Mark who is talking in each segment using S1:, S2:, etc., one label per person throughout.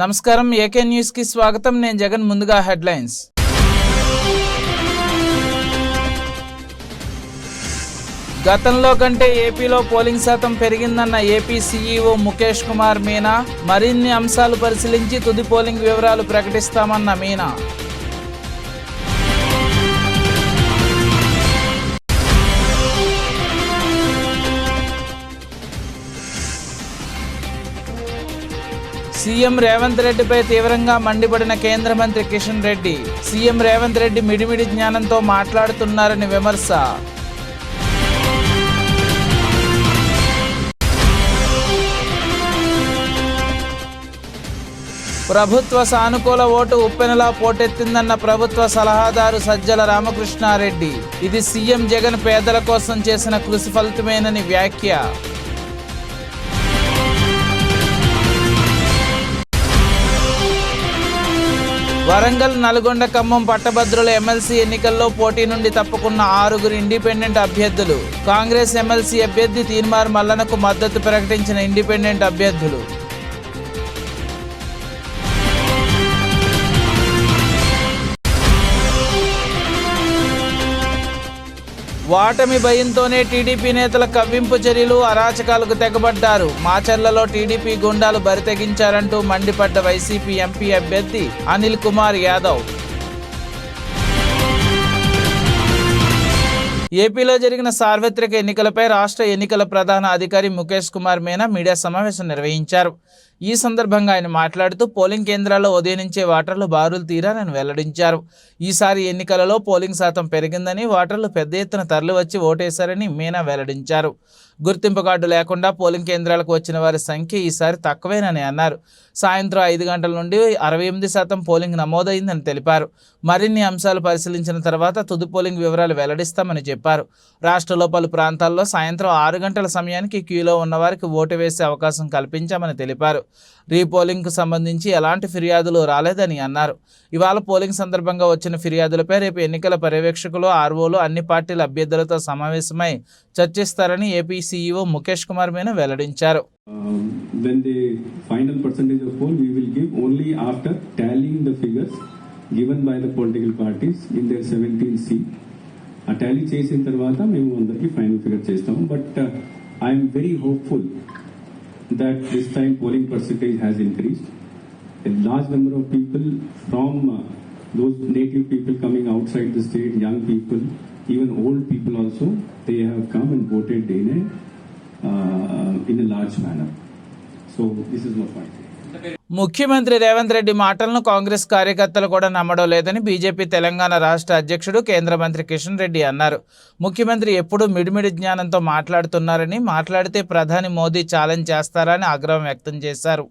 S1: నమస్కారం ఏకే న్యూస్కి స్వాగతం. నేను జగన్ ముందుగా హెడ్లైన్స్. గతంలో కంటే ఏపీలో పోలింగ్ శాతం పెరిగిందన్న ఏపీ సీఈఓ ముఖేష్ కుమార్ మీనా. మరిన్ని అంశాలు పరిశీలించి తుది పోలింగ్ వివరాలు ప్రకటిస్తామన్న మీనా. సీఎం రేవంత్ రెడ్డిపై తీవ్రంగా మండిపడిన కేంద్ర మంత్రి కిషన్ రెడ్డి. సీఎం రేవంత్ రెడ్డి మిడిమిడి జ్ఞానంతో మాట్లాడుతున్నారని విమర్శ. ప్రభుత్వ సానుకూల ఓటు ఉప్పెనలా పోటెత్తిందన్న ప్రభుత్వ సలహాదారు సజ్జల రామకృష్ణారెడ్డి. ఇది సీఎం జగన్ పేదల కోసం చేసిన కృషి ఫలితమేనని వ్యాఖ్య. వరంగల్ నల్గొండ ఖమ్మం పట్టభద్రుల ఎమ్మెల్సీ ఎన్నికల్లో పోటీ నుండి తప్పుకున్న ఆరుగురు ఇండిపెండెంట్ అభ్యర్థులు. కాంగ్రెస్ ఎమ్మెల్సీ అభ్యర్థి తీన్మార్ మల్లనకు మద్దతు ప్రకటించిన ఇండిపెండెంట్ అభ్యర్థులు. వాటమి భయంతోనే టీడీపీ నేతల కవ్వింపు చర్యలు అరాచకాలకు తెగబడ్డారు. మాచర్లలో టీడీపీ గుండాలు బరితెగించారంటూ మండిపడ్డ వైసీపీ ఎంపీ అభ్యర్థి అనిల్ కుమార్ యాదవ్. ఏపీలో జరిగిన సార్వత్రిక ఎన్నికలపై రాష్ట్ర ఎన్నికల ప్రధాన అధికారి ముఖేష్ కుమార్ మీనా మీడియా సమావేశం నిర్వహించారు. ఈ సందర్భంగా ఆయన మాట్లాడుతూ పోలింగ్ కేంద్రాల్లో ఉదయం నుంచే ఓటర్లు బారులు తీరారని వెల్లడించారు. ఈసారి ఎన్నికలలో పోలింగ్ శాతం పెరిగిందని ఓటర్లు పెద్ద ఎత్తున తరలివచ్చి ఓటేశారని మీనా వెల్లడించారు. గుర్తింపు కార్డు లేకుండా పోలింగ్ కేంద్రాలకు వచ్చిన వారి సంఖ్య ఈసారి తక్కువేనని అన్నారు. సాయంత్రం ఐదు గంటల నుండి అరవై ఎనిమిది శాతం పోలింగ్ నమోదైందని తెలిపారు. మరిన్ని అంశాలు పరిశీలించిన తర్వాత తుది పోలింగ్ వివరాలు వెల్లడిస్తామని చెప్పారు. రాష్ట్రంలో పలు ప్రాంతాల్లో సాయంత్రం ఆరు గంటల సమయానికి క్యూలో ఉన్నవారికి ఓటు వేసే అవకాశం కల్పించామని తెలిపారు. రీపోలింగ్కు సంబంధించి ఎలాంటి ఫిర్యాదులు రాలేదని అన్నారు. ఇవాళ పోలింగ్ సందర్భంగా వచ్చిన ఫిర్యాదులపై రేపు ఎన్నికల పర్యవేక్షకులు ఆర్ఓలు అన్ని పార్టీల అభ్యర్థులతో సమావేశమై చర్చిస్తారని ఏపీ సీఈఓ ముఖేష్ కుమార్ మీనా వెల్లడించారు.
S2: Um, when the final percentage of poll, we will give only after tallying the figures given by the political parties in their 17 C. ఆ టాలీ చేసిన తర్వాత మేము అందరికి ఫైనల్ ఫిగర్ చేస్తాము. But I'm very hopeful that this time polling percentage has increased. A large number of people from uh, those native people coming outside the state, young people, even old people also, they have come and voted in a uh, in a large manner. So this is what my
S1: ముఖ్యమంత్రి రేవంత్ రెడ్డి మాటలను కాంగ్రెస్ కార్యకర్తలు కూడా నమ్మడం లేదని BJP Telangana రాష్ట్ర అధ్యక్షుడు కేంద్ర మంత్రి కిషన్ రెడ్డి అన్నారు. ముఖ్యమంత్రి ఎప్పుడూ మిడిమిడి జ్ఞానంతో మాట్లాడుతున్నారని మాట్లాడితే ప్రధాని మోదీ ఛాలెంజ్ చేస్తారని ఆగ్రహం వ్యక్తం చేశారు.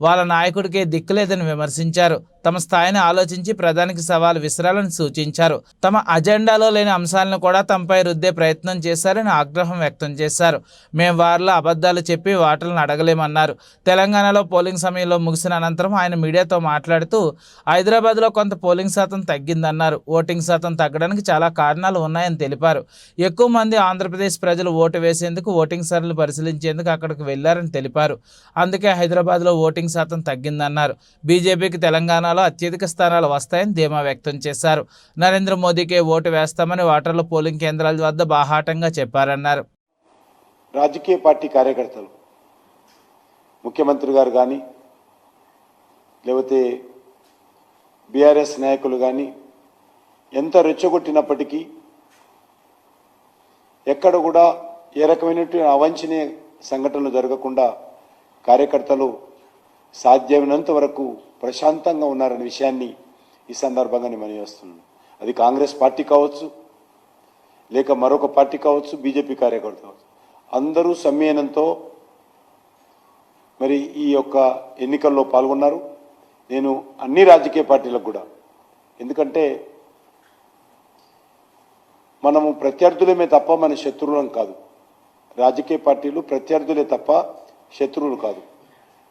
S1: వాళ్ళ నాయకుడికే దిక్కులేదని విమర్శించారు. తమ స్థాయిని ఆలోచించి ప్రధానికి సవాల్ విసరాలని సూచించారు. తమ అజెండాలో లేని అంశాలను కూడా తమపై రుద్దే ప్రయత్నం చేశారని ఆగ్రహం వ్యక్తం చేశారు. మేం వారిలో అబద్ధాలు చెప్పి వాటలను అడగలేమన్నారు. తెలంగాణలో పోలింగ్ సమయంలో ముగిసిన అనంతరం ఆయన మీడియాతో మాట్లాడుతూ హైదరాబాద్లో కొంత పోలింగ్ శాతం తగ్గిందన్నారు. ఓటింగ్ శాతం తగ్గడానికి చాలా కారణాలు ఉన్నాయని తెలిపారు. ఎక్కువ మంది ఆంధ్రప్రదేశ్ ప్రజలు ఓటు వేసేందుకు ఓటింగ్ సరళి పరిశీలించేందుకు అక్కడికి వెళ్ళారని తెలిపారు. అందుకే హైదరాబాద్లో ఓటింగ్ శాతం తగ్గిందన్నారు. బీజేపీకి తెలంగాణలో అత్యధిక స్థానాలు వస్తాయని ధీమా వ్యక్తం చేశారు. నరేంద్ర మోదీకే ఓటు వేస్తామని ఓటర్లు పోలింగ్ కేంద్రాల వద్ద బాహాటంగా చెప్పారన్నారు.
S3: రాజకీయ పార్టీ కార్యకర్తలు ముఖ్యమంత్రి గారు కానీ లేకపోతే బీఆర్ఎస్ నాయకులు కానీ ఎంత రెచ్చగొట్టినప్పటికీ ఎక్కడ కూడా ఏ రకమైనటువంటి అవంచనీయ సంఘటనలు జరగకుండా కార్యకర్తలు సాధ్యమైనంత వరకు ప్రశాంతంగా ఉన్నారనే విషయాన్ని ఈ సందర్భంగా నేను మనవి అది కాంగ్రెస్ పార్టీ కావచ్చు లేక మరొక పార్టీ కావచ్చు బీజేపీ కార్యకర్త కావచ్చు. అందరూ సమ్మేళనంతో మరి ఈ యొక్క ఎన్నికల్లో పాల్గొన్నారు. నేను అన్ని రాజకీయ పార్టీలకు కూడా. ఎందుకంటే మనము ప్రత్యర్థులమే తప్ప మన శత్రువులం కాదు. రాజకీయ పార్టీలు ప్రత్యర్థులే తప్ప శత్రువులు కాదు.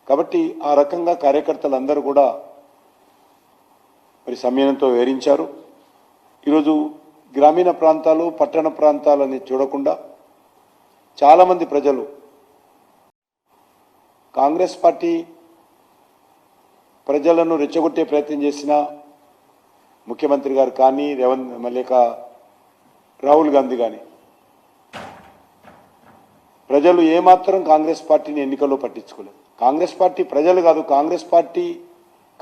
S3: కాబట్టి ఆ రకంగా కార్యకర్తలందరూ కూడా మరి సమ్మేళనంతో వివరించారు ఈరోజు గ్రామీణ ప్రాంతాలు పట్టణ ప్రాంతాలని చూడకుండా చాలామంది ప్రజలు కాంగ్రెస్ పార్టీ ప్రజలను రెచ్చగొట్టే ప్రయత్నం చేసిన ముఖ్యమంత్రి గారు కానీ రేవంత్ మల్లిక రాహుల్ గాంధీ కానీ ప్రజలు ఏమాత్రం కాంగ్రెస్ పార్టీని ఎన్నికల్లో పట్టించుకోలేదు. కాంగ్రెస్ పార్టీ ప్రజలు కాదు కాంగ్రెస్ పార్టీ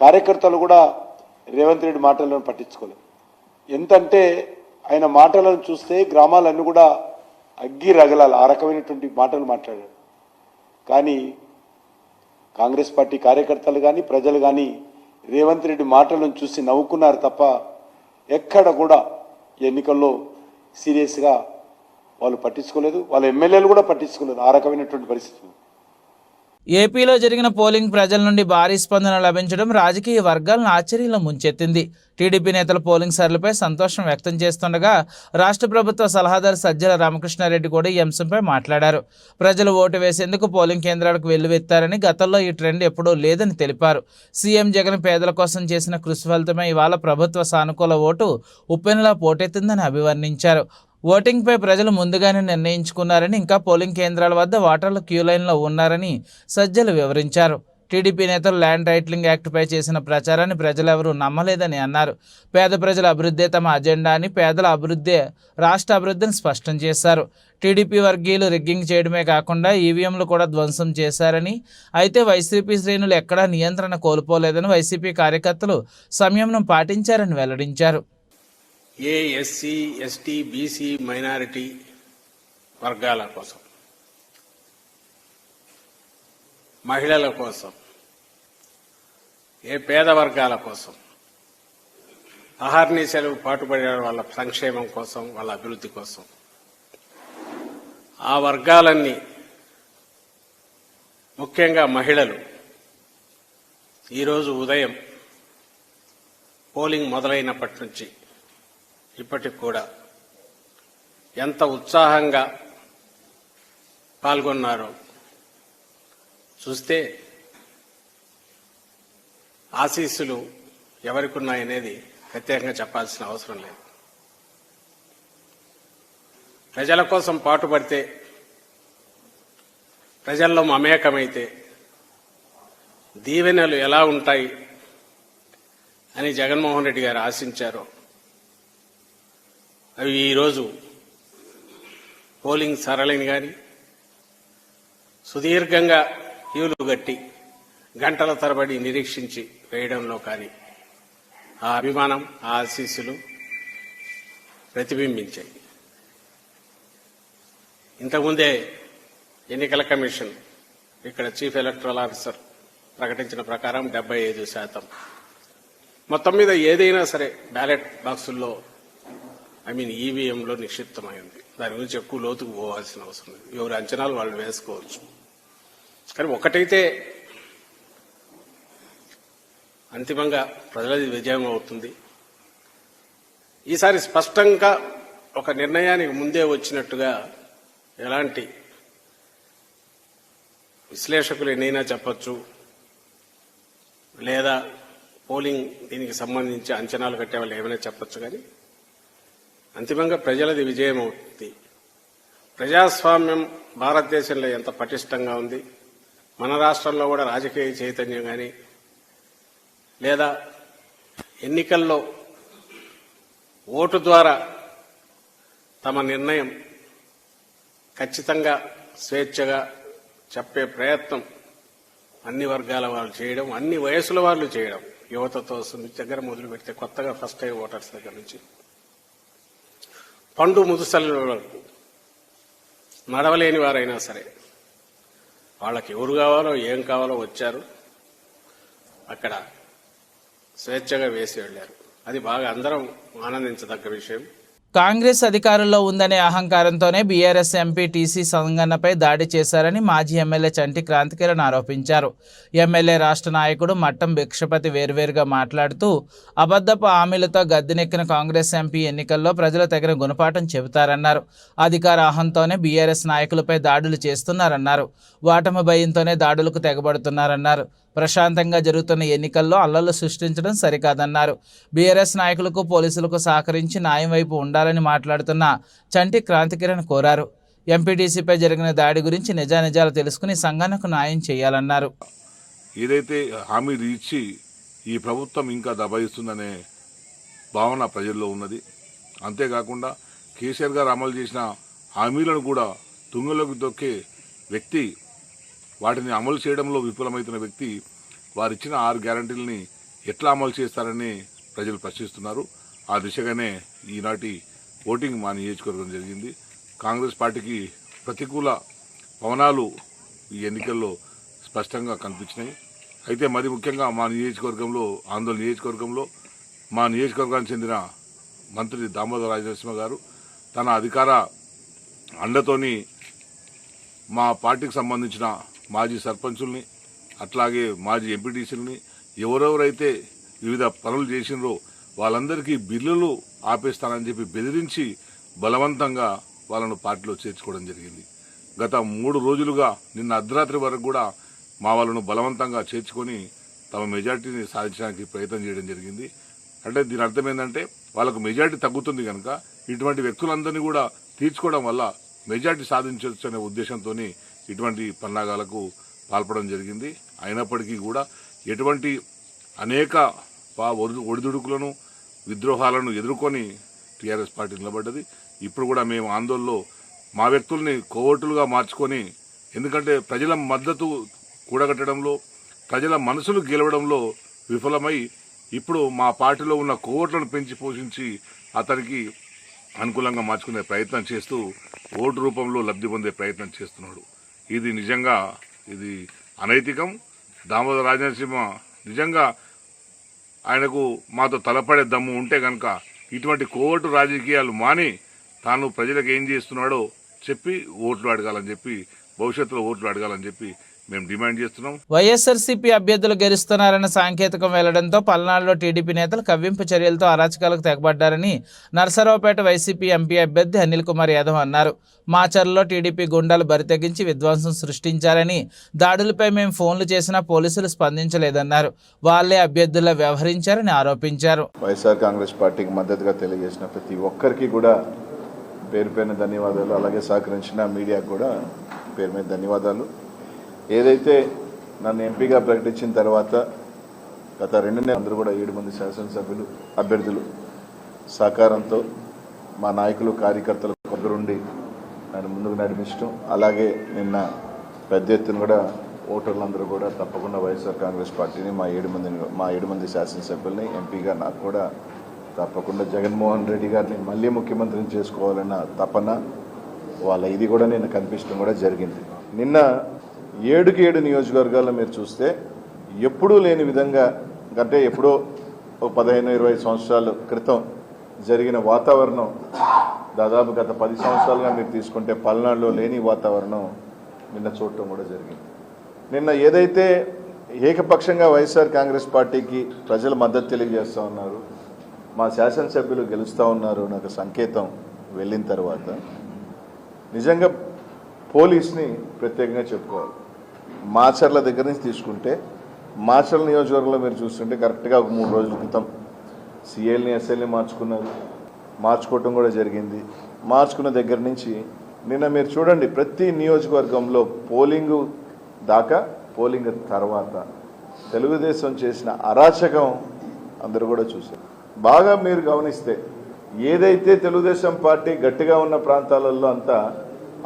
S3: కార్యకర్తలు కూడా రేవంత్ రెడ్డి మాటలను పట్టించుకోలేదు. ఎంతంటే ఆయన మాటలను చూస్తే గ్రామాలన్నీ కూడా అగ్గి రగలాలి. ఆ రకమైనటువంటి మాటలు మాట్లాడాడు కానీ కాంగ్రెస్ పార్టీ కార్యకర్తలు కానీ ప్రజలు కానీ రేవంత్ రెడ్డి మాటలను చూసి నవ్వుకున్నారు తప్ప ఎక్కడ కూడా ఎన్నికల్లో సీరియస్గా వాళ్ళు పట్టించుకోలేదు. వాళ్ళ ఎమ్మెల్యేలు కూడా పట్టించుకోలేదు. ఆ రకమైనటువంటి పరిస్థితి
S1: ఏపీలో జరిగిన పోలింగ్ ప్రజల నుండి భారీ స్పందన లభించడం రాజకీయ వర్గాలను ఆశ్చర్యంలో ముంచెత్తింది. టీడీపీ నేతల పోలింగ్ సర్లపై సంతోషం వ్యక్తం చేస్తుండగా రాష్ట్ర ప్రభుత్వ సలహాదారు సజ్జల రామకృష్ణారెడ్డి కూడా ఈ అంశంపై మాట్లాడారు. ప్రజలు ఓటు వేసేందుకు పోలింగ్ కేంద్రాలకు వెల్లువెత్తారని గతంలో ఈ ట్రెండ్ ఎప్పుడూ లేదని తెలిపారు. సీఎం జగన్ పేదల కోసం చేసిన కృషి ఫలితమే ఇవాళ ప్రభుత్వ సానుకూల ఓటు ఉప్పెనలా పోటెత్తిందని అభివర్ణించారు. ఓటింగ్పై ప్రజలు ముందుగానే నిర్ణయించుకున్నారని ఇంకా పోలింగ్ కేంద్రాల వద్ద ఓటర్లు క్యూలైన్లో ఉన్నారని సజ్జలు వివరించారు. టీడీపీ నేతలు ల్యాండ్ టైటిలింగ్ యాక్ట్పై చేసిన ప్రచారాన్ని ప్రజలెవరూ నమ్మలేదని అన్నారు. పేద ప్రజల అభివృద్ధే తమ అజెండా అని పేదల అభివృద్ధే రాష్ట్ర అభివృద్ధిని స్పష్టం చేశారు. టీడీపీ వర్గీయులు రిగ్గింగ్ చేయడమే కాకుండా ఈవీఎంలు కూడా ధ్వంసం చేశారని అయితే వైసీపీ శ్రేణులు ఎక్కడా నియంత్రణ కోల్పోలేదని వైసీపీ కార్యకర్తలు సంయమనం పాటించారని వెల్లడించారు.
S4: ఏ ఎస్సీ ఎస్టీ బీసీ మైనారిటీ వర్గాల కోసం మహిళల కోసం ఏ పేద వర్గాల కోసం అహర్నిశలు పాటుపడే వాళ్ళ సంక్షేమం కోసం వాళ్ళ అభివృద్ధి కోసం ఆ వర్గాలన్నీ ముఖ్యంగా మహిళలు. ఈరోజు ఉదయం పోలింగ్ మొదలైనప్పటి నుంచి ఇప్పటికి కూడా ఎంత ఉత్సాహంగా పాల్గొన్నారో చూస్తే ఆశీస్సులు ఎవరికి ఉన్నాయనేది ప్రత్యేకంగా చెప్పాల్సిన అవసరం లేదు. ప్రజల కోసం పాటుపడితే ప్రజల్లో మమేకమైతే దీవెనలు ఎలా ఉంటాయి అని జగన్మోహన్ రెడ్డి గారు ఆశించారో అవి ఈరోజు పోలింగ్ సరళిని కానీ సుదీర్ఘంగా క్యూలు గట్టి గంటల తరబడి నిరీక్షించి వేయడంలో కానీ ఆ అభిమానం ఆ ఆశీస్సులు ప్రతిబింబించాయి. ఇంతకుముందే ఎన్నికల కమిషన్ ఇక్కడ చీఫ్ ఎలక్టరల్ ఆఫీసర్ ప్రకటించిన ప్రకారం డెబ్బై ఐదు శాతం. మొత్తం మీద ఏదైనా సరే బ్యాలెట్ బాక్సుల్లో ఐ మీన్ ఈవీఎంలో నిక్షిప్తమైంది దాని గురించి ఎక్కువ లోతుకు పోవాల్సిన అవసరం లేదు. ఎవరి అంచనాలు వాళ్ళు వేసుకోవచ్చు. కానీ ఒకటైతే అంతిమంగా ప్రజలది విజయం అవుతుంది ఈసారి స్పష్టంగా ఒక నిర్ణయానికి ముందే వచ్చినట్టుగా ఎలాంటి విశ్లేషకులు ఎన్నైనా చెప్పచ్చు. లేదా పోలింగ్ దీనికి సంబంధించి అంచనాలు కట్టే వాళ్ళు ఏమైనా చెప్పచ్చు. కానీ అంతిమంగా ప్రజలది విజయం అవుతుంది ప్రజాస్వామ్యం భారతదేశంలో ఎంత పటిష్టంగా ఉంది మన రాష్ట్రంలో కూడా రాజకీయ చైతన్యం కానీ లేదా ఎన్నికల్లో ఓటు ద్వారా తమ నిర్ణయం ఖచ్చితంగా స్వేచ్ఛగా చెప్పే ప్రయత్నం అన్ని వర్గాల వాళ్ళు చేయడం అన్ని వయసుల వాళ్ళు చేయడం యువతతో దగ్గర మొదలు పెడితే కొత్తగా ఫస్ట్ టైం ఓటర్స్ దగ్గర నుంచి. పండు ముదుసలు నడవలేని వారైనా సరే వాళ్ళకి ఎవరు కావాలో ఏం కావాలో వచ్చారు. అక్కడ స్వేచ్ఛగా వేసి వెళ్ళారు. అది బాగా అందరం ఆనందించదగ్గ విషయం.
S1: కాంగ్రెస్ అధికారంలో ఉందనే అహంకారంతోనే బీఆర్ఎస్ ఎంపీ టీసీ సంఘటనపై దాడి చేశారని మాజీ ఎమ్మెల్యే చంటి క్రాంతికిరణ్ ఆరోపించారు. ఎమ్మెల్యే రాష్ట్ర నాయకుడు మట్టం భిక్షపతి వేర్వేరుగా మాట్లాడుతూ అబద్ధపు హామీలతో గద్దెనెక్కిన కాంగ్రెస్ ఎంపీ ఎన్నికల్లో ప్రజలు తగిన గుణపాఠం చెబుతారన్నారు. అధికార అహంతోనే బీఆర్ఎస్ నాయకులపై దాడులు చేస్తున్నారన్నారు. వాటమి భయంతోనే దాడులకు తెగబడుతున్నారన్నారు. ప్రశాంతంగా జరుగుతున్న ఎన్నికల్లో అల్లర్లు సృష్టించడం సరికాదన్నారు. బీఆర్ఎస్ నాయకులకు పోలీసులకు సహకరించి న్యాయం వైపు ఉండాలని మాట్లాడుతున్న చంటి క్రాంతికిరణ్ కోరారు. ఎంపీటీసీపై జరిగిన దాడి గురించి నిజానిజాలు తెలుసుకుని సంఘానికి న్యాయం చేయాలన్నారు.
S5: ఏదైతే హామీలు ఇచ్చి ఈ ప్రభుత్వం ఇంకా దబాయిస్తుందనే భావన ప్రజల్లో ఉన్నది. అంతేకాకుండా కేసీఆర్ గారు అమలు చేసిన హామీలను కూడా తుంగలోకి తొక్కే వ్యక్తి వాటిని అమలు చేయడంలో విఫలమవుతున్న వ్యక్తి వారిచ్చిన ఆరు గ్యారంటీలని ఎట్లా అమలు చేస్తారని ప్రజలు ప్రశ్నిస్తున్నారు. ఆ దిశగానే ఈనాటి ఓటింగ్ మా నియోజకవర్గం జరిగింది. కాంగ్రెస్ పార్టీకి ప్రతికూల పవనాలు ఈ ఎన్నికల్లో స్పష్టంగా కనిపించినాయి. అయితే మరి ముఖ్యంగా మా నియోజకవర్గంలో ఆందోళన నియోజకవర్గంలో మా నియోజకవర్గానికి చెందిన మంత్రి దామోదర రాజనరసింహ గారు తన అధికార అండతోని మా పార్టీకి సంబంధించిన మాజీ సర్పంచుల్ని అట్లాగే మాజీ ఎంపీటీసీలని ఎవరెవరైతే వివిధ పనులు చేసినరో వాళ్ళందరికీ బిల్లులు ఆపేస్తానని చెప్పి బెదిరించి బలవంతంగా వాళ్ళను పార్టీలో చేర్చుకోవడం జరిగింది. గత మూడు రోజులుగా నిన్న అర్ధరాత్రి వరకు కూడా మా వాళ్ళను బలవంతంగా చేర్చుకొని తమ మెజార్టీని సాధించడానికి ప్రయత్నం చేయడం జరిగింది. అంటే దీని అర్థం ఏంటంటే వాళ్ళకు మెజార్టీ తగ్గుతుంది కనుక ఇటువంటి వ్యక్తులందరినీ కూడా తీర్చుకోవడం వల్ల మెజార్టీ సాధించవచ్చు అనే ఉద్దేశంతో ఇటువంటి పన్నాగాలకు పాల్పడడం జరిగింది. అయినప్పటికీ కూడా ఎటువంటి అనేక పా- ఒడిదుడుకులను విద్రోహాలను ఎదుర్కొని టీఆర్ఎస్ పార్టీ నిలబడ్డది. ఇప్పుడు కూడా మేము ఆందోళనలో మా వ్యక్తుల్ని కోవోటులుగా మార్చుకొని ఎందుకంటే ప్రజల మద్దతు కూడగట్టడంలో ప్రజల మనసులు గెలవడంలో విఫలమై ఇప్పుడు మా పార్టీలో ఉన్న కోవట్లను పెంచి పోషించి అతనికి అనుకూలంగా మార్చుకునే ప్రయత్నం చేస్తూ ఓటు రూపంలో లబ్ధి పొందే ప్రయత్నం చేస్తున్నాడు. ఇది నిజంగా ఇది అనైతికం. దామోదర రాజనరసింహ నిజంగా ఆయనకు మాతో తలపడే దమ్ము ఉంటే కనుక ఇటువంటి కోవటు రాజకీయాలు మాని తాను ప్రజలకు ఏం చేస్తున్నాడో చెప్పి ఓట్లు అడగాలని చెప్పి భవిష్యత్తులో ఓట్లు అడగాలని చెప్పి మేము డిమాండ్ చేస్తున్నాం.
S1: వైఎస్ఆర్సీపీ అభ్యర్థులు గెలుస్తున్నారన్న సాంకేతికం వెళ్ళడంతో పల్నాడులో టీడీపీ నేతలు కవ్వింపు చర్యలతో అరాచకాలకు తెగబడ్డారని నరసరావుపేట వైసీపీ ఎంపీ అభ్యర్థి అనిల్ కుమార్ యాదవ్ అన్నారు. మాచర్లలో టీడీపీ గుండాలు బరితెగించి విధ్వంసం సృష్టించారని దాడులపై మేము ఫోన్లు చేసినా పోలీసులు స్పందించలేదన్నారు. వాళ్ళే అభ్యర్థుల్లో వ్యవహరించారని ఆరోపించారు.
S6: వైఎస్ఆర్ కాంగ్రెస్ పార్టీకి మద్దతుగా తెలియజేసిన ప్రతి ఒక్కరికి కూడా పేరు ధన్యవాదాలు. అలాగే సహకరించిన మీడియాకు కూడా పేరు మీద ధన్యవాదాలు. ఏదైతే నన్ను ఎంపీగా ప్రకటించిన తర్వాత గత రెండు నెలలు అందరూ కూడా ఏడు మంది శాసనసభ్యులు అభ్యర్థులు సహకారంతో మా నాయకులు కార్యకర్తలు కొందరుండి నన్ను ముందుకు నడిపించడం అలాగే నిన్న పెద్ద ఎత్తున కూడా ఓటర్లందరూ కూడా తప్పకుండా వైఎస్ఆర్ కాంగ్రెస్ పార్టీని మా ఏడు మందిని మా ఏడు మంది శాసనసభ్యుల్ని ఎంపీగా నాకు కూడా తప్పకుండా జగన్మోహన్ రెడ్డి గారిని మళ్ళీ ముఖ్యమంత్రిని చేసుకోవాలన్న తపన వాళ్ళ ఇది కూడా నిన్న కనిపించడం కూడా జరిగింది. నిన్న ఏడుకి ఏడు నియోజకవర్గాల్లో మీరు చూస్తే ఎప్పుడూ లేని విధంగా అంటే ఎప్పుడో ఒక పదిహేను ఇరవై సంవత్సరాల క్రితం జరిగిన వాతావరణం దాదాపు గత పది సంవత్సరాలుగా మీరు తీసుకుంటే పల్నాడులో లేని వాతావరణం నిన్న చూడటం కూడా జరిగింది. నిన్న ఏదైతే ఏకపక్షంగా వైఎస్ఆర్ కాంగ్రెస్ పార్టీకి ప్రజలు మద్దతు తెలియజేస్తూ ఉన్నారు మా శాసనసభ్యులు గెలుస్తూ ఉన్నారు నాకు సంకేతం వెళ్ళిన తర్వాత నిజంగా పోలీస్ని ప్రత్యేకంగా చెప్పుకోవాలి. మాచర్ల దగ్గర నుంచి తీసుకుంటే మాచర్ల నియోజకవర్గంలో మీరు చూస్తుంటే కరెక్ట్గా ఒక మూడు రోజుల క్రితం సిఎల్ని ఎస్ఎల్ని మార్చుకున్నారు. మార్చుకోవటం కూడా జరిగింది. మార్చుకున్న దగ్గర నుంచి నిన్న మీరు చూడండి ప్రతి నియోజకవర్గంలో పోలింగ్ దాకా పోలింగ్ తర్వాత తెలుగుదేశం చేసిన అరాచకం అందరూ కూడా చూశారు. బాగా మీరు గమనిస్తే ఏదైతే తెలుగుదేశం పార్టీ గట్టిగా ఉన్న ప్రాంతాలలో అంతా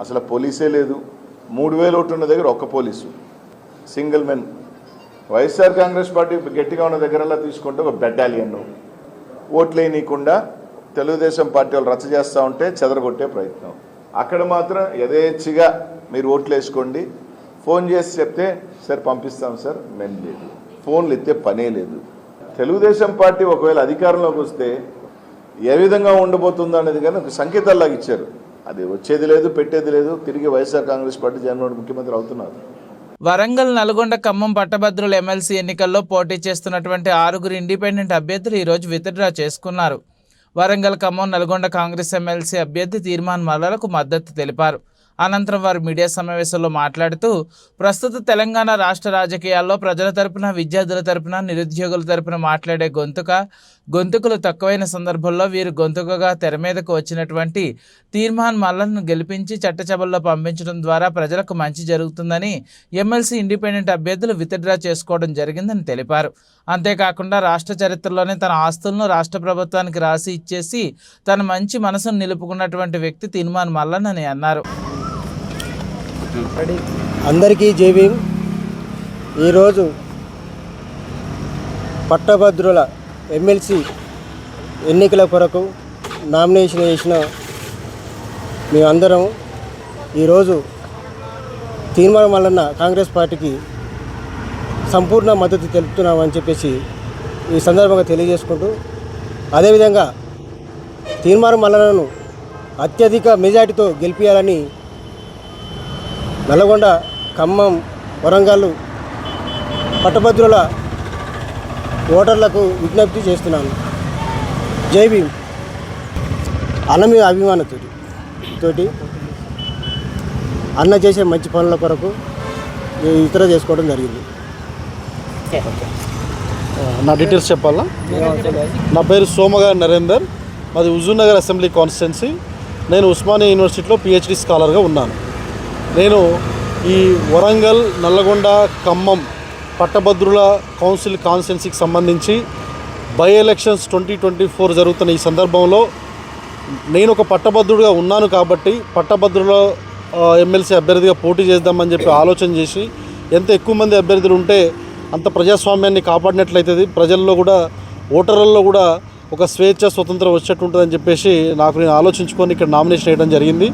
S6: అసలు పోలీసే లేదు. మూడు వేలు ఒకటి ఉన్న దగ్గర ఒక్క police. Single men. YSR Congress party గట్టిగా ఉన్న దగ్గరలా తీసుకుంటే ఒక బెటాలియన్. ఓట్లు తెలుగుదేశం పార్టీ వాళ్ళు రచ్చ చేస్తూ ఉంటే చెదరగొట్టే ప్రయత్నం. అక్కడ మాత్రం యథేచ్ఛగా మీరు ఓట్లు వేసుకోండి. ఫోన్ చేసి చెప్తే సార్ పంపిస్తాం సార్. మేము లేదు. ఫోన్లు ఎత్తే పనే లేదు. తెలుగుదేశం పార్టీ ఒకవేళ అధికారంలోకి వస్తే ఏ విధంగా ఉండబోతుందో అనేది కానీ ఒక సంకేతాల్లాగా ఇచ్చారు. అది వచ్చేది లేదు పెట్టేది లేదు. తిరిగి వైఎస్ఆర్ కాంగ్రెస్ పార్టీ జగన్మోహన్ ముఖ్యమంత్రి అవుతున్నారు.
S1: వరంగల్ నల్గొండ ఖమ్మం పట్టభద్రుల ఎమ్మెల్సీ ఎన్నికల్లో పోటీ చేస్తున్నటువంటి ఆరుగురు ఇండిపెండెంట్ అభ్యర్థులు ఈరోజు విత్డ్రా చేసుకున్నారు. వరంగల్ ఖమ్మం నల్గొండ కాంగ్రెస్ ఎమ్మెల్సీ అభ్యర్థి తీర్మాన్ మల్లలకు మద్దతు తెలిపారు. అనంతరం వారు మీడియా సమావేశంలో మాట్లాడుతూ ప్రస్తుత తెలంగాణ రాష్ట్ర రాజకీయాల్లో ప్రజల తరపున విద్యార్థుల తరపున నిరుద్యోగుల తరపున మాట్లాడే గొంతుక గొంతుకులు తక్కువైన సందర్భంలో వీరు గొంతుకగా తెర మీదకు వచ్చినటువంటి తీర్మాన్ మల్లన్ను గెలిపించి చట్టసభల్లో పంపించడం ద్వారా ప్రజలకు మంచి జరుగుతుందని ఎమ్మెల్సీ ఇండిపెండెంట్ అభ్యర్థులు విత్డ్రా చేసుకోవడం జరిగిందని తెలిపారు. అంతేకాకుండా రాష్ట్ర చరిత్రలోనే తన ఆస్తులను రాష్ట్ర ప్రభుత్వానికి రాసి ఇచ్చేసి తన మంచి మనసును నిలుపుకున్నటువంటి వ్యక్తి తీర్మాన్ మల్లన్ అని అన్నారు.
S7: అందరికీ జై ఈరోజు పట్టభద్రుల ఎమ్మెల్సీ ఎన్నికల కొరకు నామినేషన్ వేసిన మేమందరం ఈరోజు తీర్మానం వలన కాంగ్రెస్ పార్టీకి సంపూర్ణ మద్దతు తెలుపుతున్నామని చెప్పేసి ఈ సందర్భంగా తెలియజేసుకుంటూ అదేవిధంగా తీర్మానం మల్లనను అత్యధిక మెజార్టీతో గెలిపించాలని నల్గొండ ఖమ్మం వరంగల్ పట్టభద్రుల ఓటర్లకు విజ్ఞప్తి చేస్తున్నాను. జై భీమ్. అన్నమి అభిమానతోటి తోటి. అన్న చేసే మంచి పనుల కొరకు ఇతర చేసుకోవడం జరిగింది.
S8: నా డీటెయిల్స్ చెప్పాలా? నా పేరు సోమగారి నరేందర్. మాది హుజూర్నగర్ అసెంబ్లీ కాన్స్టిట్యున్సీ. నేను ఉస్మానియా యూనివర్సిటీలో పిహెచ్డి స్కాలర్గా ఉన్నాను. నేను ఈ వరంగల్ నల్లగొండ ఖమ్మం పట్టభద్రుల కౌన్సిల్ కాన్స్టెన్సీకి సంబంధించి by elections twenty twenty four జరుగుతున్న ఈ సందర్భంలో నేను ఒక పట్టభద్రుడిగా ఉన్నాను కాబట్టి పట్టభద్రుల ఎమ్మెల్సీ అభ్యర్థిగా పోటీ చేద్దామని చెప్పి ఆలోచన చేసి ఎంత ఎక్కువ మంది అభ్యర్థులు ఉంటే అంత ప్రజాస్వామ్యాన్ని కాపాడినట్లయితుంది. ప్రజల్లో కూడా ఓటర్లలో కూడా ఒక స్వేచ్ఛ స్వతంత్రం వచ్చేట్టు ఉంటుందని చెప్పేసి నాకు నేను ఆలోచించుకొని ఇక్కడ నామినేషన్ వేయడం జరిగింది.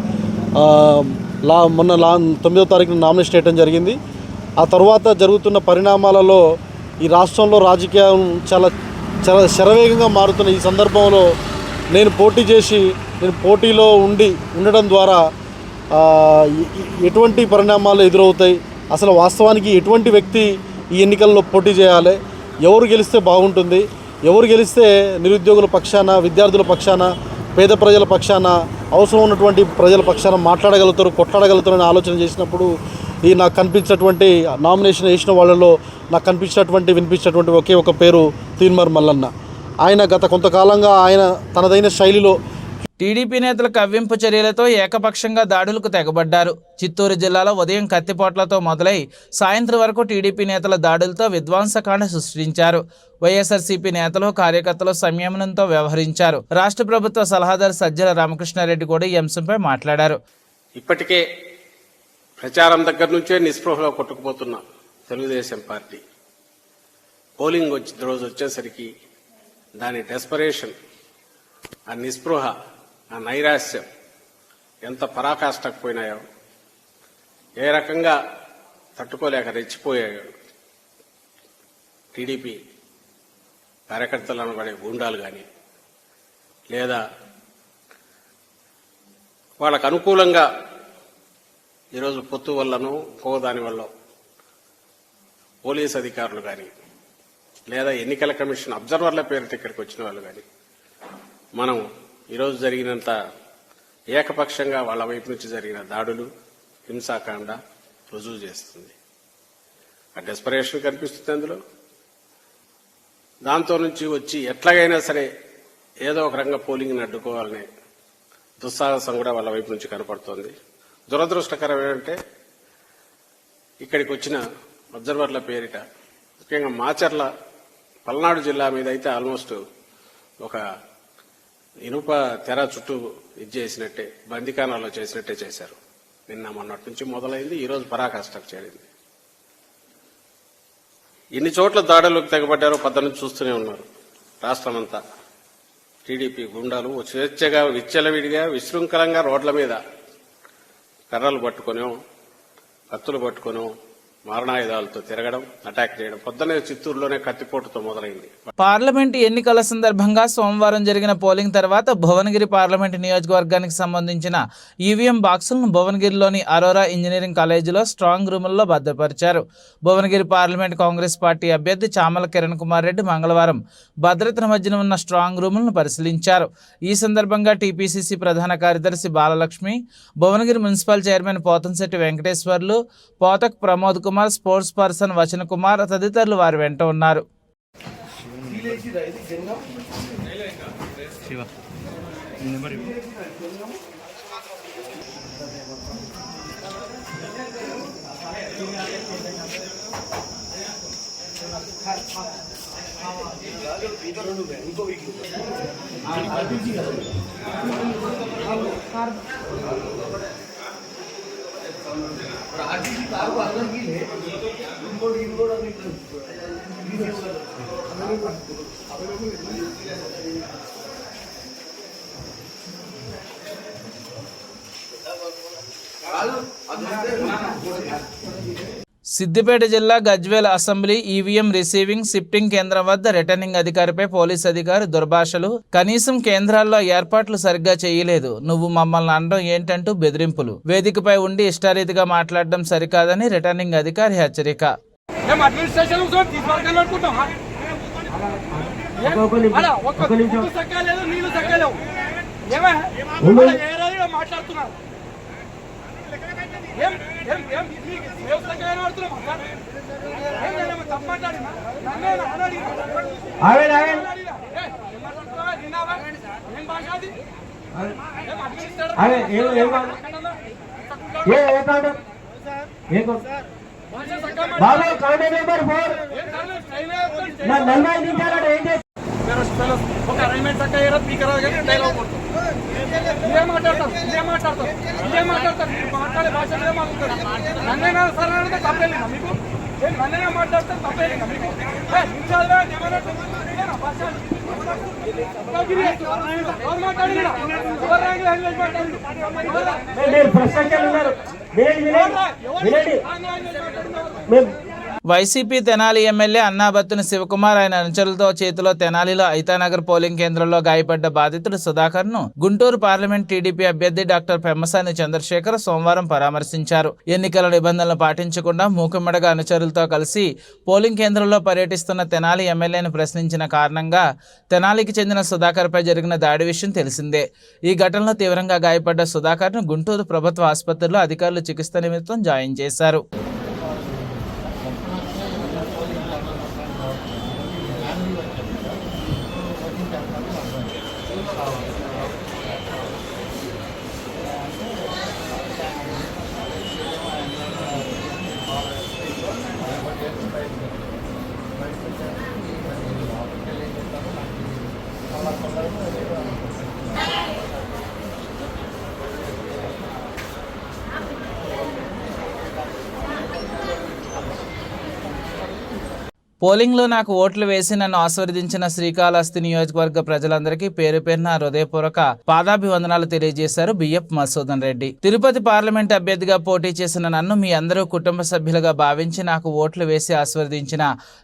S8: లా మొన్న లా తొమ్మిదో తారీఖున నామినేషన్ వేయడం జరిగింది. ఆ తర్వాత జరుగుతున్న పరిణామాలలో ఈ రాష్ట్రంలో రాజకీయం చాలా చాలా శరవేగంగా మారుతున్న ఈ సందర్భంలో నేను పోటీ చేసి నేను పోటీలో ఉండి ఉండడం ద్వారా ఎటువంటి పరిణామాలు ఎదురవుతాయి? అసలు వాస్తవానికి ఎటువంటి వ్యక్తి ఈ ఎన్నికల్లో పోటీ చేయాలి? ఎవరు గెలిస్తే బాగుంటుంది? ఎవరు గెలిస్తే నిరుద్యోగుల పక్షాన విద్యార్థుల పక్షాన పేద ప్రజల పక్షాన అవసరం ఉన్నటువంటి ప్రజల పక్షాన మాట్లాడగలుగుతారు కొట్లాడగలుగుతారు ఆలోచన చేసినప్పుడు ఈ నాకు కనిపించినటువంటి నామినేషన్ వేసిన వాళ్ళలో నాకు కనిపించినటువంటి వినిపించినటువంటి ఒకే ఒక పేరు తీన్మర్ మల్లన్న. ఆయన గత కొంతకాలంగా ఆయన తనదైన శైలిలో
S1: టీడీపీ నేతల కవ్వింపు చర్యలతో ఏకపక్షంగా దాడులకు తెగబడ్డారు. చిత్తూరు జిల్లాలో ఉదయం కత్తిపోట్లతో మొదలై సాయంత్రం వరకు టీడీపీ నేతల దాడులతో విధ్వంసకాండ సృష్టించారు. వైఎస్ఆర్సీపీ నేతలు కార్యకర్తలు సంయమనంతో వ్యవహరించారు. రాష్ట్ర ప్రభుత్వ సలహాదారు సజ్జల రామకృష్ణారెడ్డి కూడా ఈ అంశంపై మాట్లాడారు.
S4: ఇప్పటికే ప్రచారం దగ్గర నుంచే నిస్పృహలో కొట్టుకుపోతున్న తెలుగుదేశం పార్టీ. పోలింగ్ రోజు వచ్చేసరికి దాని డెస్పరేషన్ ఆ నిస్పృహ ఆ నైరాశ్యం ఎంత పరాకాష్ఠకు పోయినాయో ఏ రకంగా తట్టుకోలేక రెచ్చిపోయాయో. టీడీపీ కార్యకర్తలు అనబడే గూండాలు కానీ లేదా వాళ్ళకు అనుకూలంగా ఈరోజు పొత్తు వల్లనో ఇంకో దాని వల్ల పోలీస్ అధికారులు కానీ లేదా ఎన్నికల కమిషన్ అబ్జర్వర్ల పేరిట ఇక్కడికి వచ్చిన వాళ్ళు కానీ మనం ఈరోజు జరిగినంత ఏకపక్షంగా వాళ్ళ వైపు నుంచి జరిగిన దాడులు హింసాకాండ రుజువు చేస్తుంది. ఆ డెస్పరేషన్ కనిపిస్తుంది అందులో. దాంతో నుంచి వచ్చి ఎట్లాగైనా సరే ఏదో ఒక రంగ పోలింగ్ని అడ్డుకోవాలనే దుస్సాహసం కూడా వాళ్ళ వైపు నుంచి కనపడుతోంది. దురదృష్టకరం ఏంటంటే ఇక్కడికి వచ్చిన అబ్జర్వర్ల పేరిట ముఖ్యంగా మాచర్ల పల్నాడు జిల్లా మీద అయితే ఆల్మోస్ట్ ఒక ఇనుప తెర చుట్టూ ఇది చేసినట్టే బందికానాల్లో చేసినట్టే చేశారు. నిన్న మొన్నటి నుంచి మొదలైంది ఈ రోజు పరాకాష్ఠకు చేరింది. ఎన్ని చోట్ల దాడులకు తెగబడ్డారో పద్ద నుంచి చూస్తూనే ఉన్నారు రాష్ట్రమంతా. టీడీపీ గుండాలు స్వేచ్ఛగా విచ్చలవిడిగా విశృంఖలంగా రోడ్ల మీద కర్రలు పట్టుకొనో కత్తులు పట్టుకొనో మారణాయుధాలతో తిరగడం అటాక్ చేయడం. పొద్దునే చిత్తూరులోనే కత్తిపోటుతో మొదలైంది.
S1: పార్లమెంటు ఎన్నికల సందర్భంగా సోమవారం జరిగిన పోలింగ్ తర్వాత భువనగిరి పార్లమెంటు నియోజకవర్గానికి సంబంధించిన ఈవీఎం బాక్సులను భువనగిరిలోని అరోరా ఇంజనీరింగ్ కాలేజీలో స్ట్రాంగ్ రూముల్లో భద్రపరిచారు. భువనగిరి పార్లమెంట్ కాంగ్రెస్ పార్టీ అభ్యర్థి చామల కిరణ్ కుమార్ రెడ్డి మంగళవారం భద్రతల మధ్యన ఉన్న స్ట్రాంగ్ రూములను పరిశీలించారు. ఈ సందర్భంగా టీపీసీసీ ప్రధాన కార్యదర్శి బాలలక్ష్మి భువనగిరి మున్సిపల్ చైర్మన్ పోతంశెట్టి వెంకటేశ్వర్లు పోతక్ ప్రమోద్ కుమార్ కుమార్ స్పోర్ట్స్ పర్సన్ వచన కుమార్ తదితరులు వారి వెంట ఉన్నారు. राजीव जी कारो अंदर गिल है उनको इनको अभी तो तो हेलो अब సిద్దిపేట జిల్లా Gajwel assembly EVM receiving shifting కేంద్రం వద్ద రిటర్నింగ్ అధికారిపై పోలీస్ అధికారి దుర్భాషలు. కనీసం కేంద్రాల్లో ఏర్పాట్లు సరిగ్గా చేయలేదు. నువ్వు మమ్మల్ని అనడం ఏంటంటూ బెదిరింపులు. వేదికపై ఉండి ఇష్టారీతిగా మాట్లాడడం సరికాదని రిటర్నింగ్ అధికారి హెచ్చరిక.
S9: మేము ఏం ఏం ఏం? ఏం నేను తప్పు మాట్లాడినా నన్నే అడిగినా. ఏం మాట్లాడుతున్నావా? ఏం ఏం భాష సక్కగా ఒక అరేంజ్మెంట్ చక్క ఏరా స్పీకర్ డైలాగ్ కొడుతుంది ఇదే మాట్లాడతారు ఇదే మాట్లాడతారు ఇదే మాట్లాడతారు మీరు మాట్లాడే భాష ఇదే మాట్లాడతారు నన్నైనా సరే అడిగితే తప్పేలేదా మీకు ఏం నన్నైనా మాట్లాడితే తప్పేలేదా మీకు ఏ, నిమిషాలుగా భాష? మాట్లాడినా? ఎవరు లాంగ్వేజ్ మాట్లాడిండు? ఎవరు
S1: వైసీపీ తెనాలి ఎమ్మెల్యే అన్నాబత్తుని శివకుమార్ ఆయన అనుచరులతో చేతిలో తెనాలిలో ఐతానగర్ పోలింగ్ కేంద్రంలో గాయపడ్డ బాధితుడు సుధాకర్ను గుంటూరు పార్లమెంట్ టీడీపీ అభ్యర్థి డాక్టర్ పెమ్మసాని చంద్రశేఖర్ సోమవారం పరామర్శించారు. ఎన్నికల నిబంధనలు పాటించకుండా మూకుమ్మడిగా అనుచరులతో కలిసి పోలింగ్ కేంద్రంలో పర్యటిస్తున్న తెనాలి ఎమ్మెల్యేను ప్రశ్నించిన కారణంగా తెనాలికి చెందిన సుధాకర్ పై జరిగిన దాడి విషయం తెలిసిందే. ఈ ఘటనలో తీవ్రంగా గాయపడ్డ సుధాకర్ను గుంటూరు ప్రభుత్వ ఆసుపత్రిలో అధికారులు చికిత్స నిమిత్తం జాయిన్ చేశారు. పోలింగ్లో నాకు ఓట్లు వేసి నన్ను ఆశీర్వదించిన శ్రీకాళహస్తి నియోజకవర్గ ప్రజలందరికీ పేరు పేరున హృదయపూర్వక పాదాభివందనాలు తెలియజేశారు బిఎఫ్ మసూదన్ రెడ్డి. తిరుపతి పార్లమెంట్ అభ్యర్థిగా పోటీ చేసిన నన్ను మీ అందరూ కుటుంబ సభ్యులుగా భావించి నాకు ఓట్లు వేసి ఆశీర్వదించిన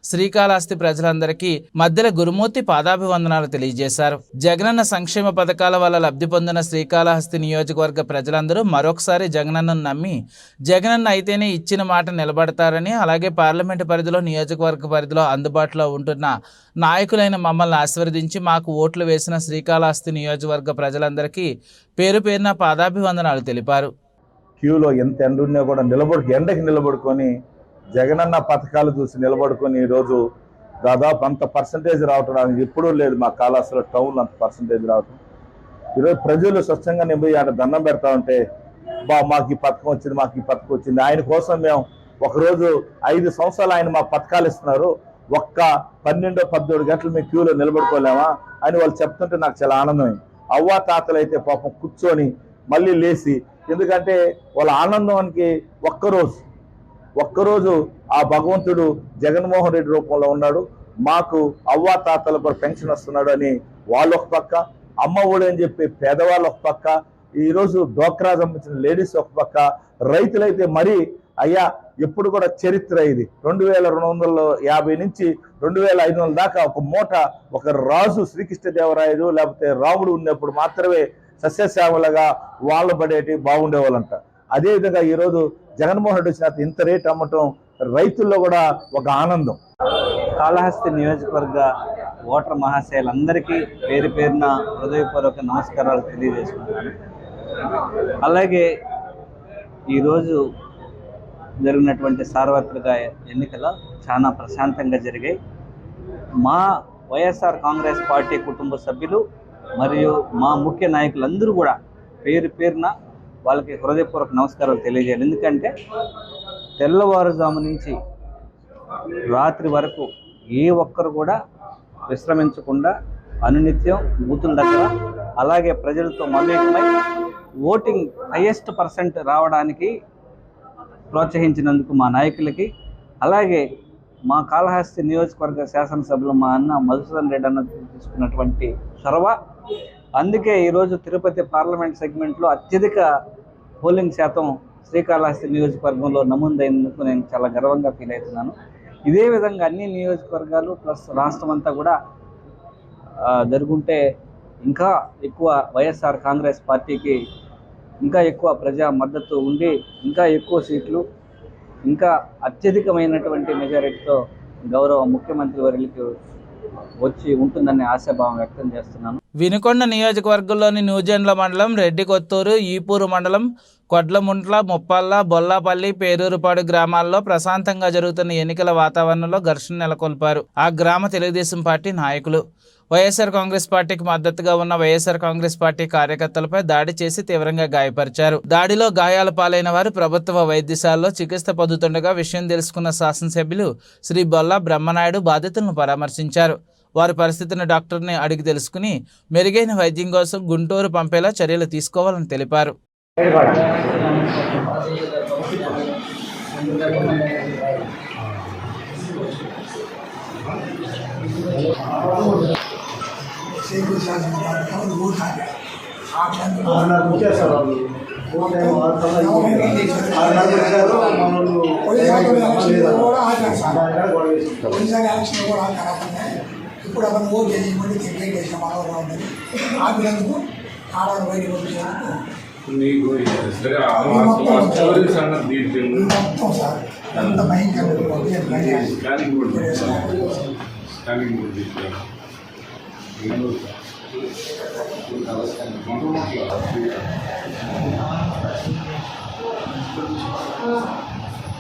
S1: శ్రీకాళహస్తి ప్రజలందరికీ మధ్యల గురుమూర్తి పాదాభివందనాలు తెలియజేశారు. జగనన్న సంక్షేమ పథకాల వల్ల లబ్ధి పొందిన శ్రీకాళహస్తి నియోజకవర్గ ప్రజలందరూ మరొకసారి జగనన్నను నమ్మి జగనన్న అయితేనే ఇచ్చిన మాట నిలబడతారని అలాగే పార్లమెంటు పరిధిలో నియోజకవర్గ పరిధి పరిధిలో అందుబాటులో ఉంటున్న నాయకులైన మమ్మల్ని ఆశీర్వదించి మాకు ఓట్లు వేసిన శ్రీకాళహస్తి నియోజకవర్గ ప్రజలందరికీ పేరు పేరున పాదాభివందనాలు తెలిపారు.
S10: క్యూలో ఎంత ఎండున్నా కూడా నిలబడు ఎండకి నిలబడుకొని జగనన్న పథకాలు చూసి నిలబడుకొని ఈరోజు దాదాపు అంత పర్సంటేజ్ రావటం నాకు ఎప్పుడూ లేదు మా కాళహస్తిలో టౌన్లో అంత పర్సంటేజ్ రావటం. ఈరోజు ప్రజలు స్వచ్ఛంగా నేను పోయి ఆడ దండం పెడతా ఉంటే బా మాకు ఈ పథకం వచ్చింది మాకు ఈ పథకం వచ్చింది ఆయన కోసం మేము ఒకరోజు ఐదు సంవత్సరాలు ఆయన మా పథకాలు ఇస్తున్నారు. ఒక్క పన్నెండో పద్దెనిమిది గంటలు మేము క్యూలో నిలబడుకోలేమా అని వాళ్ళు చెప్తుంటే నాకు చాలా ఆనందమైంది. అవ్వా తాతలు అయితే పాపం కూర్చొని మళ్ళీ లేచి ఎందుకంటే వాళ్ళ ఆనందానికి ఒక్కరోజు ఒక్కరోజు ఆ భగవంతుడు జగన్మోహన్ రెడ్డి రూపంలో ఉన్నాడు. మాకు అవ్వా తాతల కూడా పెన్షన్ వస్తున్నాడు అని వాళ్ళు ఒక పక్క అమ్మ ఒడి అని చెప్పి పేదవాళ్ళు ఒక పక్క ఈరోజు డోక్రా సంబంధించిన లేడీస్ ఒక పక్క రైతులైతే మరీ అయ్యా ఎప్పుడు కూడా చరిత్ర ఇది. రెండు వేల రెండు వందల యాభై నుంచి రెండు వేల ఐదు వందల దాకా ఒక మూట ఒక రాజు శ్రీకృష్ణదేవరాయలు లేకపోతే రాముడు ఉన్నప్పుడు మాత్రమే సస్యశ్యామలగా వాళ్ళు పడేటి బాగుండేవాళ్ళంట. అదేవిధంగా ఈరోజు జగన్మోహన్ రెడ్డి వచ్చిన ఇంత రేట్ అమ్మటం రైతుల్లో కూడా ఒక ఆనందం.
S11: కాళహస్తి నియోజకవర్గ ఓటర్ మహాశయులందరికీ పేరు పేరున హృదయపూర్వక నమస్కారాలు తెలియజేసుకుంటున్నాను అలాగే ఈరోజు జరిగినటువంటి సార్వత్రిక ఎన్నికలు చాలా ప్రశాంతంగా జరిగాయి. మా వైఎస్ఆర్ కాంగ్రెస్ పార్టీ కుటుంబ సభ్యులు మరియు మా ముఖ్య నాయకులందరూ కూడా పేరు పేరున వాళ్ళకి హృదయపూర్వక నమస్కారాలు తెలియజేయాలి. ఎందుకంటే తెల్లవారుజాము నుంచి రాత్రి వరకు ఏ ఒక్కరు కూడా విశ్రమించకుండా అనునిత్యం బూతుల దగ్గర అలాగే ప్రజలతో మమేకమై ఓటింగ్ హైయెస్ట్ పర్సెంట్ రావడానికి ప్రోత్సహించినందుకు మా నాయకులకి అలాగే మా కాళహస్తి నియోజకవర్గ శాసనసభలో మా అన్న మధుసూదన్ రెడ్డి అన్న తీసుకున్నటువంటి చొరవ. అందుకే ఈరోజు తిరుపతి పార్లమెంట్ సెగ్మెంట్లో అత్యధిక పోలింగ్ శాతం శ్రీకాళహస్తి నియోజకవర్గంలో నమోదైనందుకు నేను చాలా గర్వంగా ఫీల్ అవుతున్నాను. ఇదే విధంగా అన్ని నియోజకవర్గాలు ప్లస్ రాష్ట్రం అంతా కూడా జరుగుంటే ఇంకా ఎక్కువ వైఎస్ఆర్ కాంగ్రెస్ పార్టీకి ఇంకా ఎక్కువ ప్రజా మద్దతు ఉండి ఇంకా ఎక్కువ సీట్లు ఇంకా అత్యధికమైనటువంటి మెజారిటీతో గౌరవ ముఖ్యమంత్రి వర్యులకి వచ్చి ఉంటుందనే ఆశాభావం వ్యక్తం చేస్తున్నాను.
S1: వినుకొండ నియోజకవర్గంలోని న్యూజెండ్ల మండలం రెడ్డి కొత్తూరు ఈపూరు మండలం కొడ్లముంట్ల ముప్పల్ల బొల్లాపల్లి పేరూరుపాడు గ్రామాల్లో ప్రశాంతంగా జరుగుతున్న ఎన్నికల వాతావరణంలో ఘర్షణ నెలకొల్పారు. ఆ గ్రామ తెలుగుదేశం పార్టీ నాయకులు. వైఎస్ఆర్ కాంగ్రెస్ పార్టీకి మద్దతుగా ఉన్న వైఎస్ఆర్ కాంగ్రెస్ పార్టీ కార్యకర్తలపై దాడి చేసి తీవ్రంగా గాయపరిచారు. దాడిలో గాయాల పాలైన వారు ప్రభుత్వ వైద్యశాలలో చికిత్స పొందుతుండగా విషయం తెలుసుకున్న శాసనసభ్యులు శ్రీ బొల్లా బ్రహ్మనాయుడు బాధితులను పరామర్శించారు. వారి పరిస్థితిని డాక్టర్ని అడిగి తెలుసుకుని మెరుగైన వైద్యం కోసం గుంటూరు పంపేలా చర్యలు తీసుకోవాలని తెలిపారు
S12: కూడా ఇప్పుడు అతను ఓటు చేయమని క్రికెట్ చేసిన మనవరం ఉందని ఆపినందుకు ఆడవాళ్ళు బయటకు పంపించేందుకు మొత్తం సార్.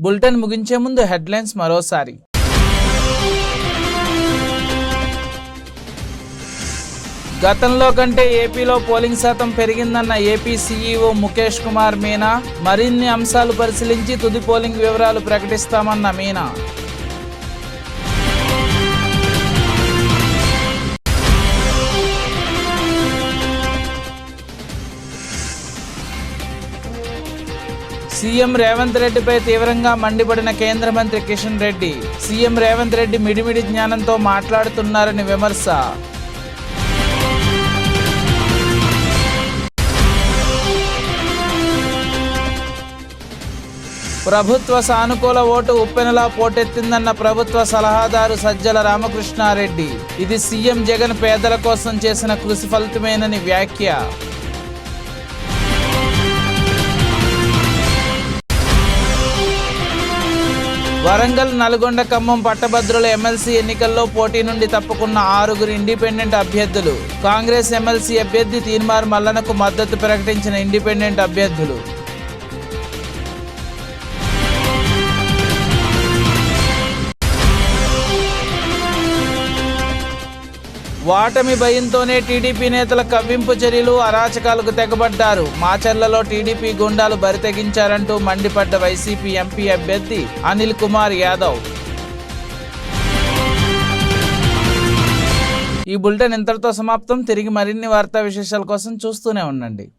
S1: బులెటిన్ ముగించే ముందు హెడ్లైన్స్ మరోసారి. గతంలో కంటే ఏపీలో పోలింగ్ శాతం పెరిగిందన్న ఏపీ సీఈఓ ముఖేష్ కుమార్ మీనా మరిన్ని అంశాలు పరిశీలించి తుది పోలింగ్ వివరాలు ప్రకటిస్తామన్న మీనా. సీఎం రేవంత్ రెడ్డిపై తీవ్రంగా మండిపడిన కేంద్ర మంత్రి కిషన్ రెడ్డి. సీఎం రేవంత్ రెడ్డి మిడిమిడి జ్ఞానంతో మాట్లాడుతున్నారని విమర్శ. ప్రభుత్వ సానుకూల ఓటు ఉప్పెనలా పోటెత్తిందన్న ప్రభుత్వ సలహాదారు సజ్జల రామకృష్ణారెడ్డి. ఇది సీఎం జగన్ పేదల కోసం చేసిన కృషి ఫలితమేనని వ్యాఖ్య. వరంగల్ నల్గొండ ఖమ్మం పట్టభద్రుల ఎమ్మెల్సీ ఎన్నికల్లో పోటీ నుండి తప్పుకున్న ఆరుగురు ఇండిపెండెంట్ అభ్యర్థులు. కాంగ్రెస్ ఎమ్మెల్సీ అభ్యర్థి తీన్మార్ మల్లనకు మద్దతు ప్రకటించిన ఇండిపెండెంట్ అభ్యర్థులు. వాటమి భయంతోనే టీడీపీ నేతల కవ్వింపు చర్యలు అరాచకాలకు తెగబడ్డారు. మాచర్లలో టీడీపీ గుండాలు బరితెగించారంటూ మండిపడ్డ వైసీపీ ఎంపీ అభ్యర్థి అనిల్ కుమార్ యాదవ్. ఈ బులెటిన్ ఇంతటితో సమాప్తం. తిరిగి మరిన్ని వార్తా విశేషాల కోసం చూస్తూనే ఉండండి.